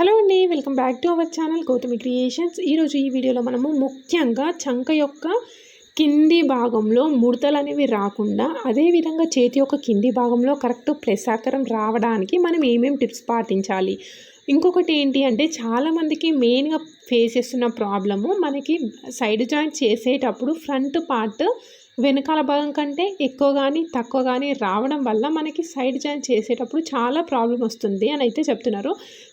Hello అండి welcome back to our channel Gautami creations. ఈరోజు ఈ వీడియోలో మనము ముఖ్యంగా చంక యొక్క కింది భాగంలో ముడతలు అనేవి రాకుండా అదేవిధంగా చేతి యొక్క కింది భాగంలో కరెక్ట్ ప్రెస్ రావడానికి మనం ఏమేమి టిప్స్ పాటించాలి? ఇంకొకటి ఏంటి అంటే చాలామందికి మెయిన్గా ఫేస్ చేస్తున్న ప్రాబ్లము మనకి సైడ్ జాయింట్ చేసేటప్పుడు ఫ్రంట్ పార్ట్ వెనకాల భాగం కంటే ఎక్కువ కానీ తక్కువ కానీ రావడం వల్ల మనకి సైడ్ జాయిన్ చేసేటప్పుడు చాలా ప్రాబ్లం వస్తుంది అని అయితే చెప్తున్నారు.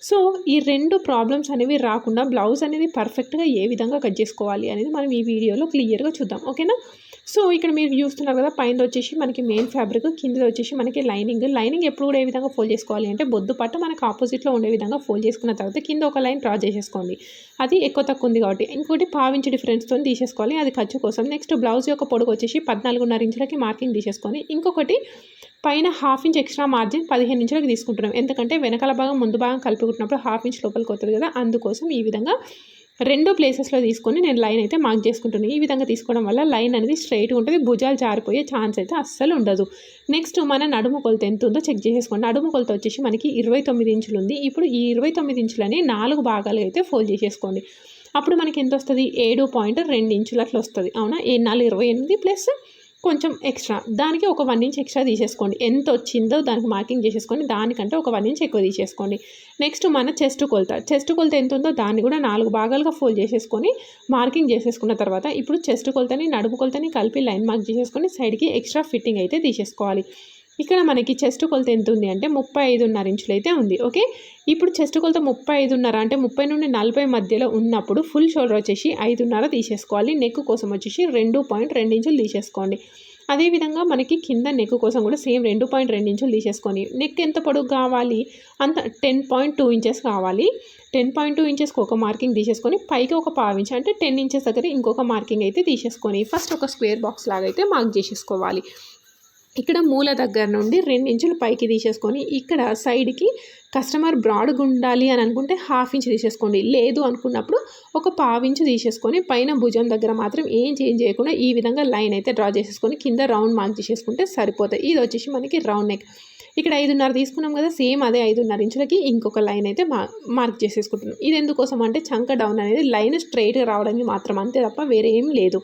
సో ఈ రెండు ప్రాబ్లమ్స్ అనేవి రాకుండా బ్లౌజ్ అనేది పర్ఫెక్ట్గా ఏ విధంగా కట్ చేసుకోవాలి అనేది మనం ఈ వీడియోలో క్లియర్గా చూద్దాం. ఓకేనా? సో ఇక్కడ మీరు చూస్తున్నారు కదా పైన వచ్చేసి మనకి మెయిన్ ఫ్యాబ్రిక్ కింద వచ్చేసి మనకి లైనింగ్ లైనింగ్ ఎప్పుడు కూడా ఏ విధంగా ఫోల్డ్ చేసుకోవాలి అంటే బొద్దు పట్టు మనకు ఆపోజిట్లో ఉండే విధంగా ఫోల్డ్ చేసుకున్న తర్వాత కింద ఒక లైన్ డ్రా చేసేసుకోండి. అది ఎక్కువ తక్కువ ఉంది కాబట్టి. ఇంకోటి పావించి డిఫరెన్స్తో తీసేసుకోవాలి. అది ఖర్చు కోసం. నెక్స్ట్ బ్లౌజ్ యొక్క పొడుగు వచ్చేసి పద్నాలుగున్నర ఇంచులకి మార్కింగ్ తీసేసుకొని ఇంకొకటి పైన హాఫ్ ఇంచ్ ఎక్స్ట్రా మార్జిన్ పదిహేను ఇంచులకు తీసుకుంటున్నాం. ఎందుకంటే వెనకాల భాగం ముందు భాగం కలుపుకుంటున్నప్పుడు హాఫ్ ఇంచ్ లోపలికి వస్తుంది కదా అందుకోసం ఈ విధంగా రెండు ప్లేసెస్లో తీసుకొని నేను లైన్ అయితే మార్క్ చేసుకుంటున్నాను ఈ విధంగా తీసుకోవడం వల్ల లైన్ అనేది స్ట్రైట్గా ఉంటుంది. భుజాలు జారిపోయే ఛాన్స్ అయితే అస్సలు ఉండదు. నెక్స్ట్ మన నడుము కొలత ఎంత ఉందో చెక్ చేసేసుకోండి. నడుము కొలత వచ్చేసి మనకి ఇరవై తొమ్మిది ఇంచులు ఉంది. ఇప్పుడు ఈ ఇరవై తొమ్మిది ఇంచులని నాలుగు భాగాలు అయితే ఫోల్డ్ చేసేసుకోండి. అప్పుడు మనకి ఎంత వస్తుంది? ఏడు పాయింట్ రెండు ఇంచులు అట్లా వస్తుంది. అవునా? ఏ నాలుగు ఇరవై ఎనిమిది ప్లస్ కొంచెం ఎక్స్ట్రా. దానికి ఒక వన్ ఇంచ్ ఎక్స్ట్రా తీసేసుకోండి. ఎంత వచ్చిందో దానికి మార్కింగ్ చేసేసుకోండి. దానికంటే ఒక వన్ ఇంచ్ ఎక్కువ తీసేసుకోండి. నెక్స్ట్ మన చెస్ట్ కొలత. చెస్ట్ కొలత ఎంత ఉందో దాన్ని కూడా నాలుగు భాగాలుగా ఫోల్డ్ చేసేసుకొని మార్కింగ్ చేసేసుకున్న తర్వాత ఇప్పుడు చెస్ట్ కొలతని నడుపు కొలతని కలిపి లైన్ మార్క్ చేసేసుకొని సైడ్కి ఎక్స్ట్రా ఫిట్టింగ్ అయితే తీసేసుకోవాలి. ఇక్కడ మనకి చెస్ట్ కొలత ఎంత ఉంది అంటే ముప్పై ఐదున్నర ఇంచులు అయితే ఉంది ఓకే? ఇప్పుడు చెస్ట్ కొలత ముప్పై ఐదున్నర అంటే ముప్పై నుండి నలభై మధ్యలో ఉన్నప్పుడు ఫుల్ షోల్డర్ వచ్చేసి ఐదున్నర తీసేసుకోవాలి నెక్ కోసం వచ్చేసి రెండు పాయింట్ రెండు ఇంచులు తీసేసుకోండి. అదేవిధంగా మనకి కింద నెక్ కోసం కూడా సేమ్ రెండు పాయింట్ రెండు ఇంచులు తీసేసుకొని నెక్ ఎంత పొడుగు కావాలి? అంత టెన్ పాయింట్ టూ ఇంచెస్ కావాలి. టెన్ పాయింట్ టూ ఇంచెస్కి ఒక మార్కింగ్ తీసేసుకొని పైకి ఒక పావు ఇంచ్ అంటే టెన్ ఇంచెస్ దగ్గర ఇంకొక మార్కింగ్ అయితే తీసేసుకొని ఫస్ట్ ఒక స్క్వేర్ బాక్స్ లాగా అయితే మార్క్ చేసేసుకోవాలి. ఇక్కడ మూల దగ్గర నుండి రెండు ఇంచులు పైకి తీసేసుకొని ఇక్కడ సైడ్కి కస్టమర్ బ్రాడ్గా ఉండాలి అని అనుకుంటే హాఫ్ ఇంచ్ తీసేసుకోండి. లేదు అనుకున్నప్పుడు ఒక పావు ఇంచు తీసేసుకొని పైన భుజం దగ్గర మాత్రం ఏం చేంజ్ చేయకుండా ఈ విధంగా లైన్ అయితే డ్రా చేసేసుకొని కింద రౌండ్ మార్క్ చేసేసుకుంటే సరిపోతాయి. ఇది వచ్చేసి మనకి రౌండ్ నెక్. ఇక్కడ ఐదున్నర తీసుకున్నాం కదా సేమ్ అదే ఐదున్నర ఇంచులకి ఇంకొక లైన్ అయితే మా మార్క్ చేసేసుకుంటున్నాం. ఇది ఎందుకోసం అంటే చంక డౌన్ అనేది లైన్ స్ట్రైట్గా రావడానికి మాత్రం అంతే తప్ప వేరే ఏం లేదు.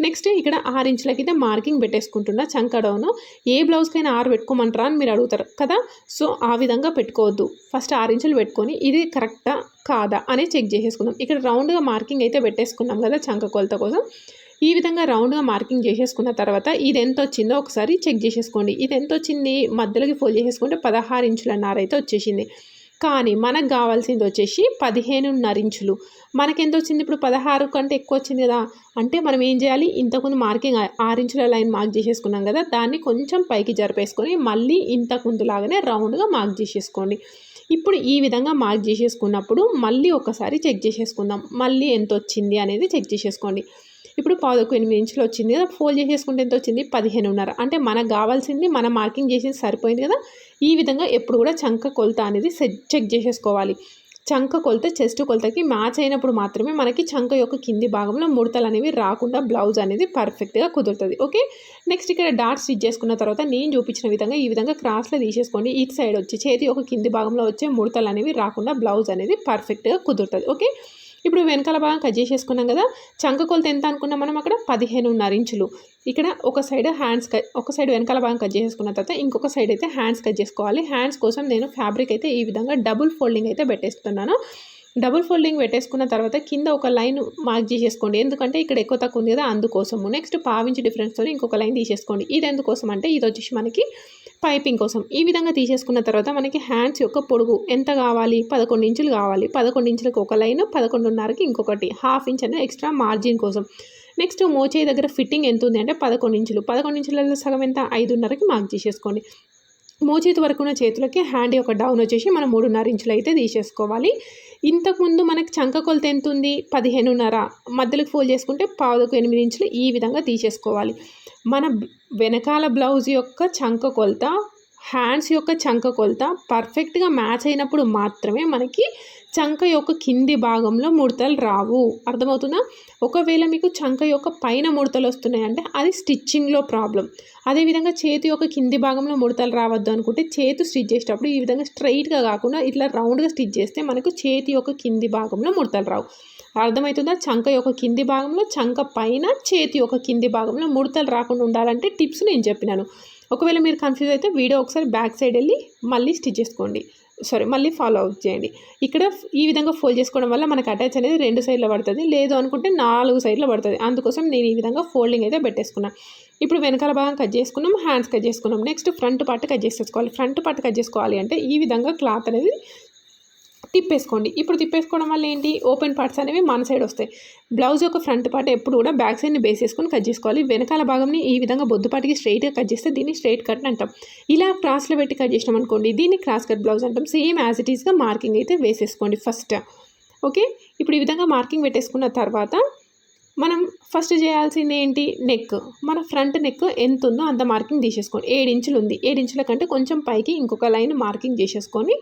నెక్స్ట్ ఇక్కడ ఆరు ఇంచులకి అయితే మార్కింగ్ పెట్టేసుకుంటున్నా చంకడౌను ఏ బ్లౌజ్కైనా ఆరు పెట్టుకోమంటారా అని మీరు అడుగుతారు కదా? సో ఆ విధంగా పెట్టుకోవద్దు. ఫస్ట్ ఆరు ఇంచులు పెట్టుకొని ఇది కరెక్టా కాదా అని చెక్ చేసేసుకుందాం. ఇక్కడ రౌండ్గా మార్కింగ్ అయితే పెట్టేసుకున్నాం కదా చంక కొలత కోసం. ఈ విధంగా రౌండ్గా మార్కింగ్ చేసేసుకున్న తర్వాత ఇది ఎంత వచ్చిందో ఒకసారి చెక్ చేసేసుకోండి. ఇది ఎంత వచ్చింది? మధ్యలోకి ఫోల్డ్ చేసేసుకుంటే పదహారు ఇంచుల నార అయితే వచ్చేసింది. కానీ మనకు కావాల్సింది వచ్చేసి పదిహేనున్నర ఇంచులు. మనకి ఎంత వచ్చింది ఇప్పుడు పదహారు కంటే ఎక్కువ వచ్చింది కదా. అంటే మనం ఏం చేయాలి? ఇంతకుముందు మార్కింగ్ ఆరు ఇంచుల లైన్ మార్క్ చేసేసుకున్నాం కదా. దాన్ని కొంచెం పైకి జరిపేసుకొని మళ్ళీ ఇంతకుముందు లాగానే రౌండ్గా మార్క్ చేసేసుకోండి. ఇప్పుడు ఈ విధంగా మార్క్ చేసేసుకున్నప్పుడు మళ్ళీ ఒకసారి చెక్ చేసేసుకుందాం. మళ్ళీ ఎంత వచ్చింది అనేది చెక్ చేసేసుకోండి. ఇప్పుడు పాదకు ఎనిమిది ఇంచులు వచ్చింది కదా ఫోల్డ్ చేసేసుకుంటే ఎంత వచ్చింది? పదిహేనున్నర. అంటే మనకు కావాల్సింది మన మార్కింగ్ చేసింది సరిపోయింది కదా. ఈ విధంగా ఎప్పుడు కూడా చంక కొలత అనేది చెక్ చేసేసుకోవాలి. చంక కొలత చెస్ట్ కొలతకి మ్యాచ్ అయినప్పుడు మాత్రమే మనకి చంక యొక్క కింది భాగంలో ముడతలు అనేవి రాకుండా బ్లౌజ్ అనేది పర్ఫెక్ట్గా కుదురుతుంది. ఓకే? నెక్స్ట్ ఇక్కడ డాట్ స్టిచ్ చేసుకున్న తర్వాత నేను చూపించిన విధంగా ఈ విధంగా క్రాస్లో తీసేసుకోండి. ఇటు సైడ్ వచ్చి చేతి యొక్క కింది భాగంలో వచ్చే ముడతలు అనేవి రాకుండా బ్లౌజ్ అనేది పర్ఫెక్ట్గా కుదురుతుంది. ఓకే? ఇప్పుడు వెనకాల భాగం కట్ చేసేసుకున్నాం కదా చంక కొలత ఎంత అనుకున్నాం మనం అక్కడ? పదిహేనున్నర ఇంచులు. ఇక్కడ ఒక సైడ్ హ్యాండ్స్ కట్ ఒక సైడ్ వెనకాల భాగం కట్ చేసేసుకున్న తర్వాత ఇంకొక సైడ్ అయితే హ్యాండ్స్ కట్ చేసుకోవాలి. హ్యాండ్స్ కోసం నేను ఫ్యాబ్రిక్ అయితే ఈ విధంగా డబుల్ ఫోల్డింగ్ అయితే పెట్టేస్తున్నాను. డబుల్ ఫోల్డింగ్ పెట్టేసుకున్న తర్వాత కింద ఒక లైన్ మార్క్ చేసేసుకోండి. ఎందుకంటే ఇక్కడ ఎక్కువ తక్కువ ఉంది కదా అందుకోసము. నెక్స్ట్ పావించి డిఫరెన్స్తో ఇంకొక లైన్ తీసేసుకోండి. ఇది ఎందుకోసం అంటే ఇది వచ్చేసి మనకి పైపింగ్ కోసం. ఈ విధంగా తీసేసుకున్న తర్వాత మనకి హ్యాండ్స్ యొక్క పొడుగు ఎంత కావాలి? పదకొండు ఇంచులు కావాలి. పదకొండు ఇంచులకు ఒక లైన్ పదకొండున్నరకి ఇంకొకటి. హాఫ్ ఇంచ్ అనేది ఎక్స్ట్రా మార్జిన్ కోసం. నెక్స్ట్ మోచే దగ్గర ఫిట్టింగ్ ఎంత ఉంది అంటే పదకొండు ఇంచులు. పదకొండు ఇంచులలో సగం ఎంత? ఐదున్నరకి మార్క్ చేసేసుకోండి మోచేతి వరకు ఉన్న చేతులకి హ్యాండ్ యొక్క డౌన్ వచ్చేసి మనం మూడున్నర ఇంచులు అయితే తీసేసుకోవాలి. ఇంతకుముందు మనకి చంక కొలత ఎంత ఉంది? పదిహేనున్నర. మధ్యలోకి ఫోల్డ్ చేసుకుంటే పావులకు ఎనిమిది ఇంచులు ఈ విధంగా తీసేసుకోవాలి. మన వెనకాల బ్లౌజ్ యొక్క చంక కొలత హ్యాండ్స్ యొక్క చంక కొలత పర్ఫెక్ట్గా మ్యాచ్ అయినప్పుడు మాత్రమే మనకి చంక యొక్క కింది భాగంలో ముడతలు రావు. అర్థమవుతుందా? ఒకవేళ మీకు చంక యొక్క పైన ముడతలు వస్తున్నాయి అంటే అది స్టిచ్చింగ్లో ప్రాబ్లం అదేవిధంగా చేతి యొక్క కింది భాగంలో ముడతలు రావద్దు అనుకుంటే చేతి స్టిచ్ చేసేటప్పుడు ఈ విధంగా స్ట్రైట్గా కాకుండా ఇట్లా రౌండ్గా స్టిచ్ చేస్తే మనకు చేతి యొక్క కింది భాగంలో ముడతలు రావు. అర్థమవుతుందా? చంక యొక్క కింది భాగంలో చంక పైన చేతి యొక్క కింది భాగంలో ముడతలు రాకుండా ఉండాలంటే టిప్స్ నేను చెప్పినాను. ఒకవేళ మీరు కన్ఫ్యూజ్ అయితే వీడియో ఒకసారి బ్యాక్ సైడ్ వెళ్ళి మళ్ళీ స్టిచ్ చేసుకోండి. సారీ మళ్ళీ ఫాలో అవుట్ చేయండి. ఇక్కడ ఈ విధంగా ఫోల్డ్ చేసుకోవడం వల్ల మనకు అటాచ్ అనేది రెండు సైడ్లో పడుతుంది. లేదు అనుకుంటే నాలుగు సైడ్లో పడుతుంది. అందుకోసం నేను ఈ విధంగా ఫోల్డింగ్ అయితే పెట్టేసుకున్నాను ఇప్పుడు వెనకాల భాగం కట్ చేసుకున్నాం హ్యాండ్స్ కట్ చేసుకున్నాం. నెక్స్ట్ ఫ్రంట్ పార్ట్ కట్ చేసేసుకోవాలి. ఫ్రంట్ పార్ట్ కట్ చేసుకోవాలి అంటే ఈ విధంగా క్లాత్ అనేది తిప్పేసుకోండి. ఇప్పుడు తిప్పేసుకోవడం వల్ల ఏంటి? ఓపెన్ పార్ట్స్ అనేవి మన సైడ్ వస్తాయి. బ్లౌజ్ యొక్క ఫ్రంట్ పార్ట్ ఎప్పుడు కూడా బ్యాక్ సైడ్ని బేస్ చేసుకొని కట్ చేసుకోవాలి. వెనకాల భాగంని ఈ విధంగా బొద్దుపాటికి స్ట్రైట్గా కట్ చేస్తే దీన్ని స్ట్రైట్ కట్ అంటాం. ఇలా క్రాస్లో పెట్టి కట్ చేసినాం అనుకోండి దీన్ని క్రాస్ కట్ బ్లౌజ్ అంటాం. సేమ్ యాజ్ ఇట్ ఈస్గా మార్కింగ్ అయితే వేసేసుకోండి ఫస్ట్ ఓకే ఇప్పుడు ఈ విధంగా మార్కింగ్ పెట్టేసుకున్న తర్వాత మనం ఫస్ట్ చేయాల్సింది ఏంటి? నెక్ మన ఫ్రంట్ నెక్ ఎంత ఉందో అంత మార్కింగ్ తీసేసుకోండి. ఏడు ఇంచులు ఉంది. ఏడు ఇంచుల కంటే కొంచెం పైకి ఇంకొక లైన్ మార్కింగ్ చేసేసుకొని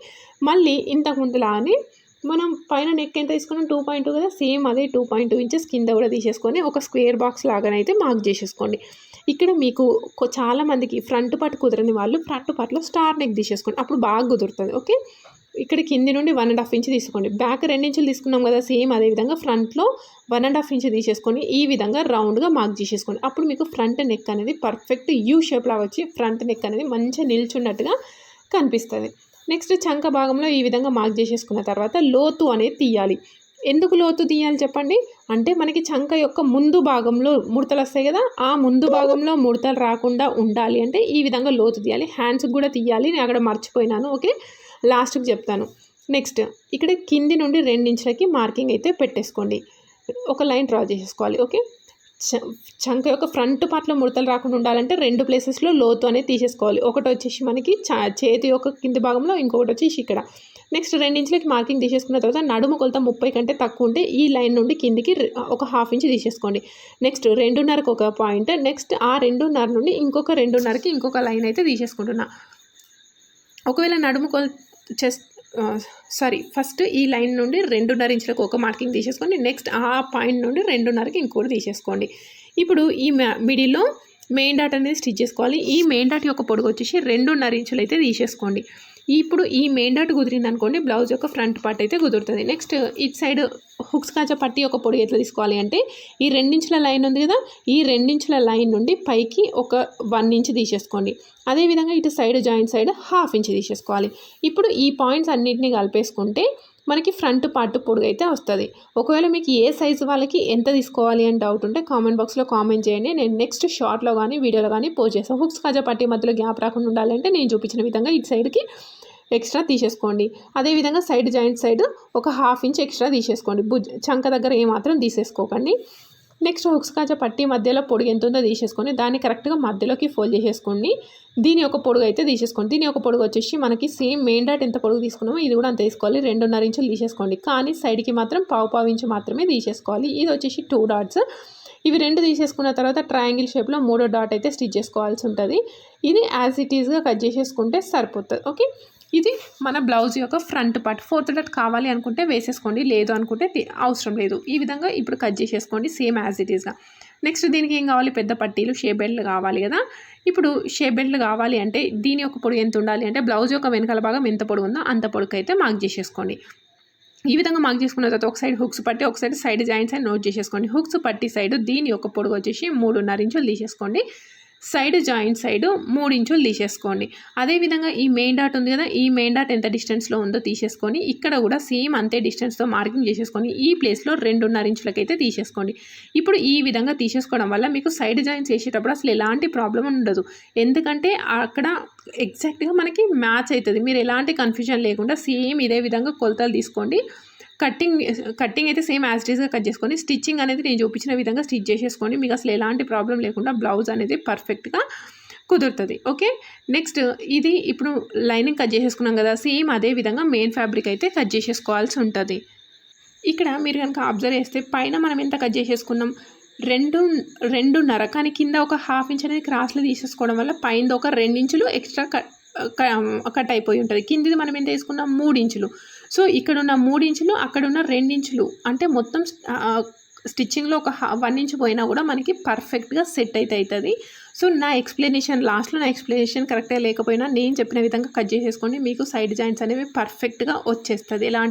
మళ్ళీ ఇంతకుముందులానే మనం పైన నెక్ ఎంత తీసుకున్నాం? టూ పాయింట్ టూ కదా? సేమ్ అదే టూ పాయింట్ టూ ఇంచెస్ కింద కూడా తీసేసుకొని ఒక స్క్వేర్ బాక్స్ లాగానైతే మార్క్ చేసేసుకోండి. ఇక్కడ మీకు చాలామందికి ఫ్రంట్ పార్ట్ కుదరని వాళ్ళు ఫ్రంట్ పార్ట్లో స్టార్ నెక్ తీసేసుకోండి. అప్పుడు బాగా కుదురుతుంది. ఓకే? ఇక్కడ కింది నుండి వన్ అండ్ హాఫ్ ఇంచ్ తీసుకోండి. బ్యాక్ రెండించులు తీసుకున్నాం కదా సేమ్ అదే విధంగా ఫ్రంట్లో వన్ అండ్ హాఫ్ ఇంచ్ తీసేసుకొని ఈ విధంగా రౌండ్గా మార్క్ చేసేసుకోండి. అప్పుడు మీకు ఫ్రంట్ నెక్ అనేది పర్ఫెక్ట్ యూ షేప్లా వచ్చి ఫ్రంట్ నెక్ అనేది మంచిగా నిల్చున్నట్టుగా కనిపిస్తుంది. నెక్స్ట్ చంక భాగంలో ఈ విధంగా మార్క్ చేసేసుకున్న తర్వాత లోతు అనేది తీయాలి. ఎందుకు లోతు తీయాలి చెప్పండి? అంటే మనకి చంక యొక్క ముందు భాగంలో ముడతలు వస్తాయి కదా ఆ ముందు భాగంలో ముడతలు రాకుండా ఉండాలి అంటే ఈ విధంగా లోతు తీయాలి. హ్యాండ్స్కి కూడా తీయాలి నేను అక్కడ మర్చిపోయినాను ఓకే లాస్ట్కి చెప్తాను. నెక్స్ట్ ఇక్కడ కింది నుండి రెండించులకి మార్కింగ్ అయితే పెట్టేసుకోండి. ఒక లైన్ డ్రా చేసేసుకోవాలి ఓకే? చ- చంక యొక్క ఫ్రంట్ పార్ట్లో ముడతలు రాకుండా ఉండాలంటే రెండు ప్లేసెస్లో లోతు అనేది తీసేసుకోవాలి. ఒకటి వచ్చేసి మనకి చేతి యొక్క కింది భాగంలో ఇంకొకటి వచ్చేసి ఇక్కడ. నెక్స్ట్ రెండించులకి మార్కింగ్ తీసేసుకున్న తర్వాత నడుము కొలత ముప్పై కంటే తక్కువ ఉంటే ఈ లైన్ నుండి కిందికి ఒక హాఫ్ ఇంచ్ తీసేసుకోండి. నెక్స్ట్ రెండున్నరకు ఒక పాయింట్. నెక్స్ట్ ఆ రెండున్నర నుండి ఇంకొక రెండున్నరకి ఇంకొక లైన్ అయితే తీసేసుకుంటున్నా. ఒకవేళ నడుము కొల చెస్ట్ సారీ ఫస్ట్ ఈ లైన్ నుండి రెండున్నర ఇంచులకు ఒక మార్కింగ్ తీసేసుకోండి. నెక్స్ట్ ఆ పాయింట్ నుండి రెండున్నరకి ఇంకోటి తీసేసుకోండి. ఇప్పుడు ఈ మిడిల్లో మెయిన్ డాట్ అనేది స్టిచ్ చేసుకోవాలి. ఈ మెయిన్ డాట్ యొక్క పొడుగు వచ్చేసి రెండున్నర ఇంచులు అయితే తీసేసుకోండి. ఇప్పుడు ఈ మెయిన్ డాట్ కుదిరింది అనుకోండి బ్లౌజ్ యొక్క ఫ్రంట్ పార్ట్ అయితే కుదురుతుంది. నెక్స్ట్ ఇటు సైడ్ హుక్స్ కాచ పట్టి ఒక పొడి ఎట్లా తీసుకోవాలి అంటే ఈ రెండించుల లైన్ ఉంది కదా ఈ రెండించుల లైన్ నుండి పైకి ఒక వన్ ఇంచ్ తీసేసుకోండి. అదేవిధంగా ఇటు side joint side half inch తీసేసుకోవాలి. ఇప్పుడు ఈ పాయింట్స్ అన్నిటిని కలిపేసుకుంటే మనకి ఫ్రంట్ పార్ట్ పొడుగైతే వస్తుంది. ఒకవేళ మీకు ఏ సైజు వాళ్ళకి ఎంత తీసుకోవాలి అని డౌట్ ఉంటే కామెంట్ బాక్స్లో కామెంట్ చేయండి. నేను నెక్స్ట్ షార్ట్లో కానీ వీడియోలో కానీ పోస్ట్ చేస్తాను. హుక్స్ కాజా పట్టి మధ్యలో గ్యాప్ రాకుండా ఉండాలంటే నేను చూపించిన విధంగా ఇటు సైడ్కి ఎక్స్ట్రా తీసేసుకోండి. అదేవిధంగా సైడ్ జాయింట్ సైడ్ ఒక హాఫ్ ఇంచ్ ఎక్స్ట్రా తీసేసుకోండి. భుజ చంక దగ్గర ఏమాత్రం తీసేసుకోకండి. నెక్స్ట్ హుక్స్ కాజా పట్టి మధ్యలో పొడుగు ఎంత ఉందో తీసేసుకొని దాన్ని కరెక్ట్గా మధ్యలోకి ఫోల్డ్ చేసేసుకోండి. దీని ఒక పొడుగు అయితే తీసేసుకోండి. దీని ఒక పొడుగు వచ్చేసి మనకి సేమ్ మెయిన్ డాట్ ఎంత పొడుగు తీసుకున్నామో ఇది కూడా అంత తీసుకోవాలి. రెండున్నర ఇంచులు తీసేసుకోండి. కానీ సైడ్కి మాత్రం పావు పావు ఇంచు మాత్రమే తీసేసుకోవాలి. ఇది వచ్చేసి టూ డాట్స్. ఇవి రెండు తీసేసుకున్న తర్వాత ట్రయాంగిల్ షేప్లో మూడో డాట్ అయితే స్టిచ్ చేసుకోవాల్సి ఉంటుంది. ఇది యాజ్ ఇట్ ఈస్గా కట్ చేసేసుకుంటే సరిపోతుంది ఓకే ఇది మన బ్లౌజ్ యొక్క ఫ్రంట్ పార్ట్ ఫోర్త్ డట్ కావాలి అనుకుంటే వేసేసుకోండి లేదు అనుకుంటే అవసరం లేదు. ఈ విధంగా ఇప్పుడు కట్ చేసేసుకోండి సేమ్ యాజ్ ఇట్ ఈస్గా నెక్స్ట్ దీనికి ఏం కావాలి? పెద్ద పట్టీలు షే బెల్ట్లు కావాలి కదా? ఇప్పుడు షే బెల్ట్లు కావాలి అంటే దీని యొక్క పొడుగు ఎంత ఉండాలి అంటే బ్లౌజ్ యొక్క వెనకాల భాగం ఎంత పొడుగు ఉందో అంత పొడుగు అయితే మార్క్ చేసేసుకోండి. ఈ విధంగా మార్క్ చేసుకున్న తర్వాత ఒక సైడ్ హుక్స్ పట్టి ఒక సైడ్ సైడ్ జాయింట్స్ అని నోట్ చేసేసుకోండి. హుక్స్ పట్టి సైడ్ దీని యొక్క పొడుగు వచ్చేసి మూడున్నర ఇంచులు తీసేసుకోండి. సైడ్ జాయింట్ సైడ్ మూడు ఇంచులు తీసేసుకోండి అదేవిధంగా ఈ మెయిన్ డాట్ ఉంది కదా ఈ మెయిన్ డాట్ ఎంత డిస్టెన్స్లో ఉందో తీసేసుకొని ఇక్కడ కూడా సేమ్ అంతే డిస్టెన్స్తో మార్కింగ్ చేసేసుకొని ఈ ప్లేస్లో రెండున్నర ఇంచులకైతే తీసేసుకోండి. ఇప్పుడు ఈ విధంగా తీసేసుకోవడం వల్ల మీకు సైడ్ జాయింట్స్ వేసేటప్పుడు అసలు ఎలాంటి ప్రాబ్లం ఉండదు. ఎందుకంటే అక్కడ ఎగ్జాక్ట్గా మనకి మ్యాచ్ అవుతుంది మీరు ఎలాంటి కన్ఫ్యూజన్ లేకుండా సేమ్ ఇదే విధంగా కొలతలు తీసుకోండి. కట్టింగ్ కట్టింగ్ అయితే సేమ్ యాజ్ డీస్గా కట్ చేసుకొని స్టిచ్చింగ్ అనేది నేను చూపించిన విధంగా స్టిచ్ చేసేసుకోండి. మీకు అసలు ఎలాంటి ప్రాబ్లం లేకుండా బ్లౌజ్ అనేది పర్ఫెక్ట్గా కుదురుతుంది. ఓకే? నెక్స్ట్ ఇది ఇప్పుడు లైనింగ్ కట్ చేసేసుకున్నాం కదా సేమ్ అదే విధంగా మెయిన్ ఫ్యాబ్రిక్ అయితే కట్ చేసేసుకోవాల్సి ఉంటుంది. ఇక్కడ మీరు కనుక అబ్జర్వ్ చేస్తే పైన మనం ఎంత కట్ చేసేసుకున్నాం? రెండు రెండున్నర. కానీ కింద ఒక హాఫ్ ఇంచ్ అనేది క్రాస్లో తీసేసుకోవడం వల్ల పైన ఒక రెండు ఇంచులు ఎక్స్ట్రా కట్ కట్ అయిపోయి ఉంటుంది. కిందిది మనం ఎంత వేసుకున్నాం మూడు ఇంచులు సో ఇక్కడున్న మూడు ఇంచులు అక్కడున్న రెండు ఇంచులు అంటే మొత్తం స్టిచ్చింగ్లో ఒక వన్ ఇంచ్ పోయినా కూడా మనకి పర్ఫెక్ట్గా సెట్ అయితే అవుతుంది సో నా ఎక్స్ప్లెనేషన్ లాస్ట్లో నా ఎక్స్ప్లెనేషన్ కరెక్ట్గా లేకపోయినా నేను చెప్పిన విధంగా కట్ చేసేసుకోండి. మీకు సైడ్ జాయింట్స్ అనేవి పర్ఫెక్ట్గా వచ్చేస్తుంది. ఎలాంటి